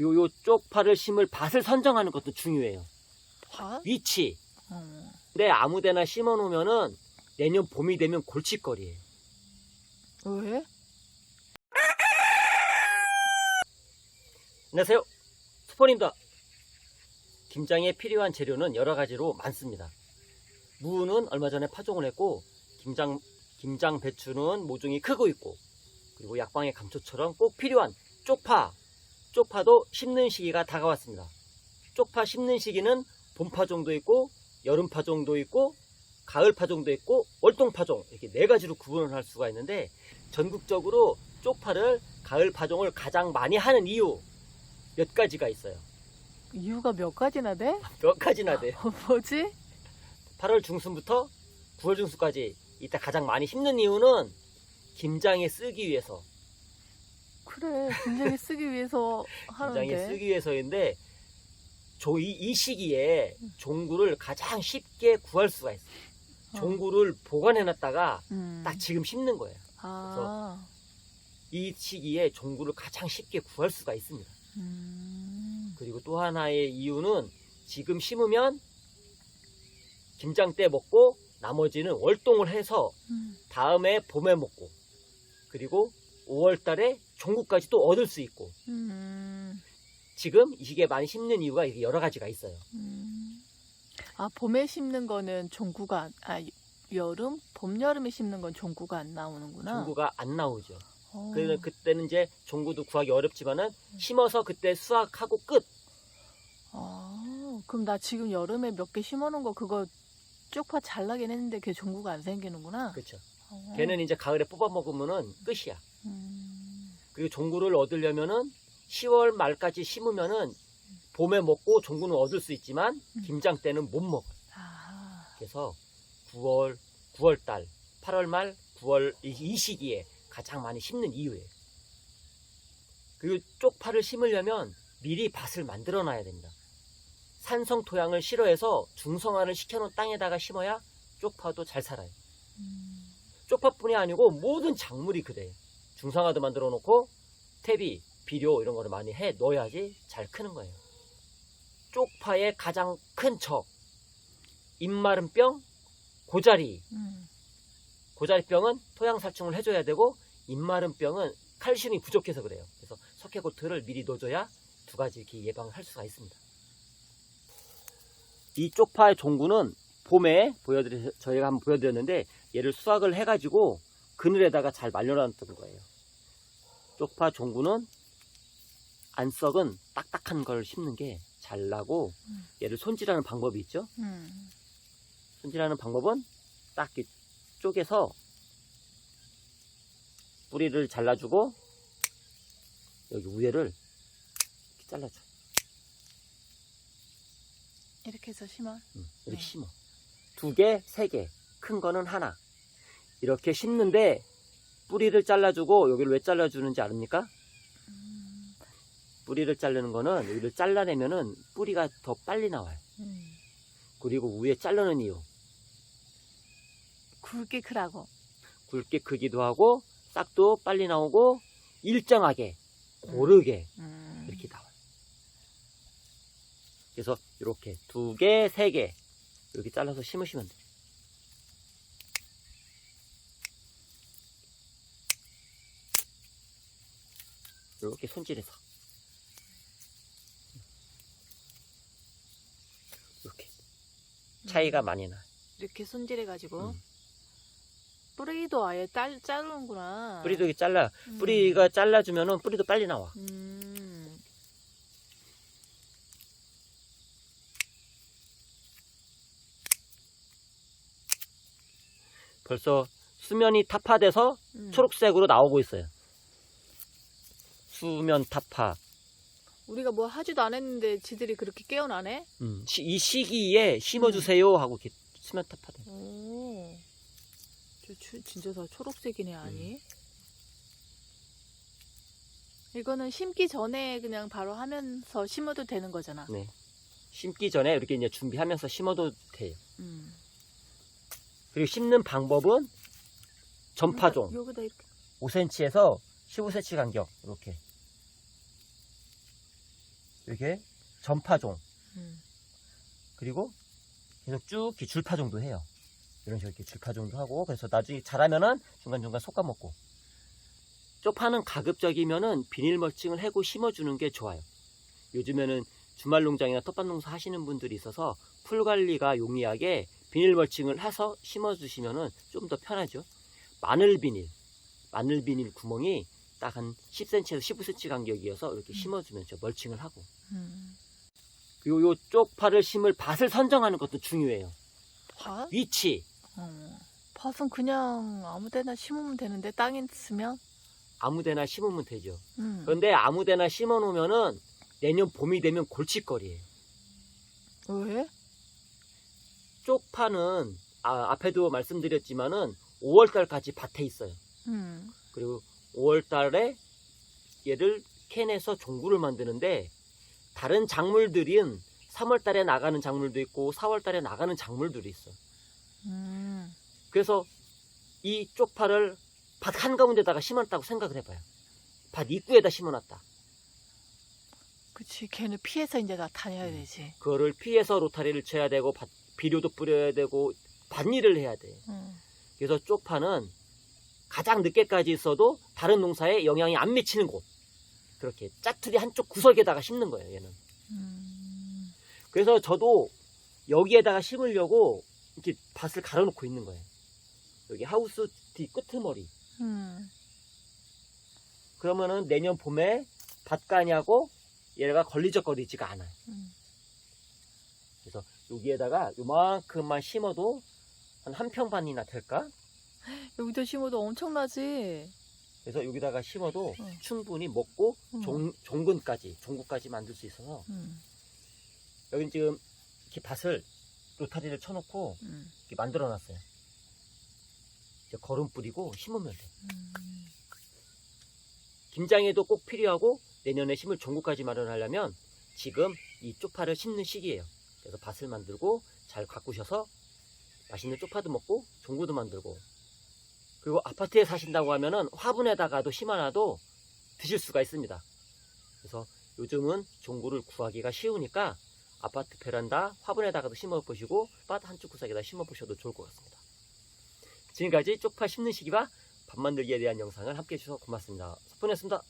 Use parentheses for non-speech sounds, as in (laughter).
그리고 요 쪽파를 심을 밭을 선정하는 것도 중요해요. 밭? 위치. 어. 근데 아무 데나 심어 놓으면은 내년 봄이 되면 골칫거리예요. 왜? 안녕하세요. 스포입니다. 김장에 필요한 재료는 여러 가지로 많습니다. 무는 얼마 전에 파종을 했고 김장 김장 배추는 모종이 크고 있고 그리고 약방의 감초처럼 꼭 필요한 쪽파 쪽파도 심는 시기가 다가왔습니다. 쪽파 심는 시기는 봄 파 종도 있고 여름 파 종도 있고 가을 파 종도 있고 월동 파 종 이렇게 네 가지로 구분을 할 수가 있는데 전국적으로 쪽파를 가을 파 종을 가장 많이 하는 이유 몇 가지가 있어요. 이유가 몇 가지나 돼? 몇 가지나 돼요. 어, (laughs) 뭐지? 8월 중순부터 9월 중순까지 이때 가장 많이 심는 이유는 김장에 쓰기 위해서 그래 김장에 쓰기 위해서 (laughs) 하는데 쓰기 위해서인데 조, 이, 이 시기에 종구를 가장 쉽게 구할 수가 있어요. 어. 종구를 보관해놨다가 음. 딱 지금 심는 거예요. 아. 이 시기에 종구를 가장 쉽게 구할 수가 있습니다. 음. 그리고 또 하나의 이유는 지금 심으면 김장 때 먹고 나머지는 월동을 해서 음. 다음에 봄에 먹고 그리고 5월 달에 종구까지 또 얻을 수 있고 음. 지금 이 시기에 많이 심는 이유가 여러 가지가 있어요. 음. 아 봄에 심는 거는 종구가 안- 아 여름 봄 여름에 심는 건 종구가 안 나오는구나. 종구가 안 나오죠. 어. 그래서 그때는 이제 종구도 구하기 어렵지만은 심어서 그때 수확하고 끝. 아 그럼 나 지금 여름에 몇 개 심어놓은 거 그거 쪽파 잘 나긴 했는데 걔 종구가 안 생기는구나. 그렇죠. 어. 걔는 이제 가을에 뽑아 먹으면은 끝이야. 음. 그리고 종구를 얻으려면은 10월 말까지 심으면은 봄에 먹고 종구는 얻을 수 있지만 음. 김장 때는 못 먹어. 아. 그래서 9월, 9월 달, 8월 말, 9월 이, 이 시기에 가장 많이 심는 이유예요. 그리고 쪽파를 심으려면 미리 밭을 만들어 놔야 됩니다. 산성 토양을 싫어해서 중성화를 시켜놓은 땅에다가 심어야 쪽파도 잘 살아요. 음. 쪽파뿐이 아니고 모든 작물이 그래요. 중성화도 만들어 놓고 퇴비, 비료 이런 거를 많이 해 넣어야지 잘 크는 거예요. 쪽파의 가장 큰 적, 입마름병, 고자리. 음. 고자리병은 토양 살충을 해줘야 되고 입마름병은 칼슘이 부족해서 그래요. 그래서 석회골트를 미리 넣어줘야 두 가지 이렇게 예방을 할 수가 있습니다. 이 쪽파의 종구는 봄에 보여드리 저희가 한번 보여드렸는데 얘를 수확을 해가지고 그늘에다가 잘 말려놨던 거예요. 쪽파 종구는 안 썩은 딱딱한 걸 심는 게 잘 나고 음. 얘를 손질하는 방법이 있죠. 음. 손질하는 방법은 딱 쪼개서 뿌리를 잘라주고 여기 위에를 이렇게 잘라줘. 이렇게 해서 심어. 응, 이렇게 네. 심어. 두 개, 세 개. 큰 거는 하나. 이렇게 심는데 뿌리를 잘라주고 여기를 왜 잘라주는지 아십니까? 음. 뿌리를 자르는 거는 여기를 잘라내면은 뿌리가 더 빨리 나와요. 음. 그리고 위에 자르는 이유. 굵게 크라고. 굵게 크기도 하고 싹도 빨리 나오고 일정하게 고르게 음. 이렇게 나와요. 그래서 이렇게 두 개, 세 개 이렇게 잘라서 심으시면 돼요. 이렇게 손질해서 이렇게 차이가 많이 나. 이렇게 손질해가지고 음. 뿌리도 아예 딸 자르는구나. 뿌리도 이렇게 잘라 음. 뿌리가 잘라주면은 뿌리도 빨리 나와. 음. 벌써 수면이 타파돼서 음. 초록색으로 나오고 있어요. 수면 타파. 우리가 뭐 하지도 않았는데 지들이 그렇게 깨어나네. 음, 시- 이 시기에 심어주세요 하고 이렇게 수면 타파 돼. 오. 저 주- 진짜 다 초록색이네 아니. 음. 이거는 심기 전에 그냥 바로 하면서 심어도 되는 거잖아. 네. 심기 전에 이렇게 이제 준비하면서 심어도 돼요. 음. 그리고 심는 방법은 전파종 여기다 이렇게. 5cm에서 15cm 간격 이렇게 이렇게 전파종 음. 그리고 계속 쭉 이렇게 줄파종도 해요. 이런 식으로 이렇게 줄파종도 하고 그래서 나중에 자라면은 중간중간 솎아 먹고 쪽파는 가급적이면은 비닐 멀칭을 해고 심어주는 게 좋아요. 요즘에는 주말 농장이나 텃밭 농사 하시는 분들이 있어서 풀 관리가 용이하게 비닐 멀칭을 해서 심어주시면은 좀 더 편하죠. 마늘 비닐, 마늘 비닐 구멍이 딱 한 10cm에서 15cm 간격이어서 이렇게 음. 심어주면 저 멀칭을 하고 음. 그리고 요 쪽 파를 심을 밭을 선정하는 것도 중요해요. 밭? 위치, 어. 밭은 그냥 아무데나 심으면 되는데 땅에 있으면. 아무데나 심으면 되죠. 음. 그런데 아무데나 심어 놓으면은 내년 봄이 되면 골칫거리예요. 왜? 쪽파는 아, 앞에도 말씀드렸지만은 5월달까지 밭에 있어요. 음. 그리고 5월달에 얘를 캔에서 종구를 만드는데 다른 작물들은 3월 달에 나가는 작물도 있고 4월 달에 나가는 작물들이 있어. 요 음. 그래서 이 쪽파를 밭 한가운데다가 심었다고 생각을 해봐요. 밭 입구에다 심어놨다. 그치. 걔는 피해서 이제 나타내야 음. 되지. 그거를 피해서 로타리를 쳐야 되고 밭- 비료도 뿌려야 되고 밭일을 해야 돼. 음. 그래서 쪽파는 가장 늦게까지 있어도 다른 농사에 영향이 안 미치는 곳. 그렇게 짜투리 한쪽 구석에다가 심는 거예요, 얘는. 음. 그래서 저도 여기에다가 심으려고 이렇게 밭을 갈아놓고 있는 거예요. 여기 하우스 뒤. 음. 그러면은 내년 봄에 밭가냐고 얘가 걸리적거리지가 않아요. 음. 그래서 여기에다가 요만큼만 심어도 한 한 평 반이나 될까? 여기도 심어도 엄청나지. 그래서 여기다가 심어도 응. 충분히 먹고 응. 종, 종근까지, 종구까지 만들 수 있어서 음. 여긴 지금 이렇게 밭을 로타리를 쳐놓고 음. 이렇게 만들어 놨어요. 이제 거름 뿌리고 심으면 돼. 음. 김장에도 꼭 필요하고 내년에 심을 종구까지 마련하려면 지금 이 쪽파를 심는 시기예요. 그래서 밭을 만들고 잘 가꾸셔서 맛있는 쪽파도 먹고 종구도 만들고 그리고 아파트에 사신다고 하면은 화분에다가도 심어놔도 드실 수가 있습니다. 그래서 요즘은 종구를 구하기가 쉬우니까 아파트 베란다 화분에다가도 심어 보시고 밭 한쪽 구석에다 심어 보셔도 좋을 것 같습니다. 지금까지 쪽파 심는 시기와 밥 만들기에 대한 영상을 함께 해주셔서 고맙습니다. 석분이었습니다.